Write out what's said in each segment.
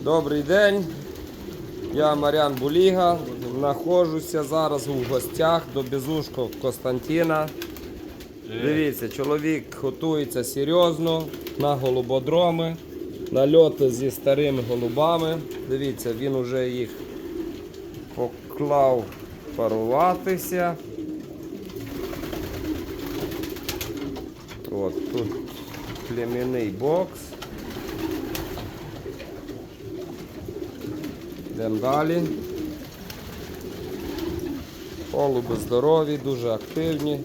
Добрий день. Я Мар'ян Буліга. Знаходжуся зараз у гостях до Безушко Костянтина. Дивіться, чоловік готується серйозно на голубодроми, на льоти зі старими голубами. Дивіться, він вже їх поклав паруватися. От тут племінний бокс. Йдемо далі. Голуби здорові, дуже активні.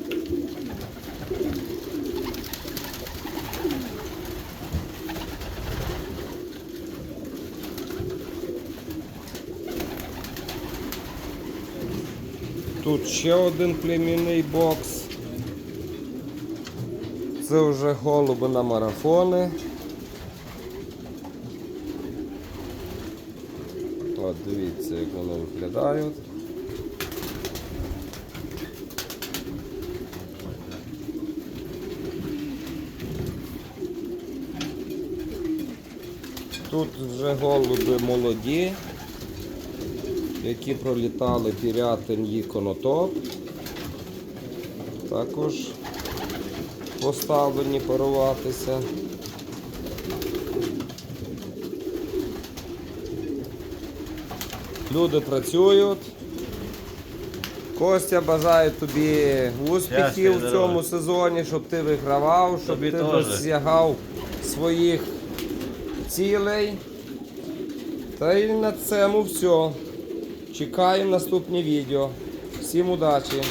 Тут ще один племінний бокс. Це вже голуби на марафони. От дивіться, як вони виглядають. Тут вже голуби молоді, які пролітали пірятин і конотоп. Також поставлені паруватися. Люди працюють. Костя бажаю тобі успіхів в цьому сезоні, щоб ти вигравав, щоб Тобі ти теж. досягав своїх цілей. Та й на цьому все. Чекаємо наступні відео. Всім удачі!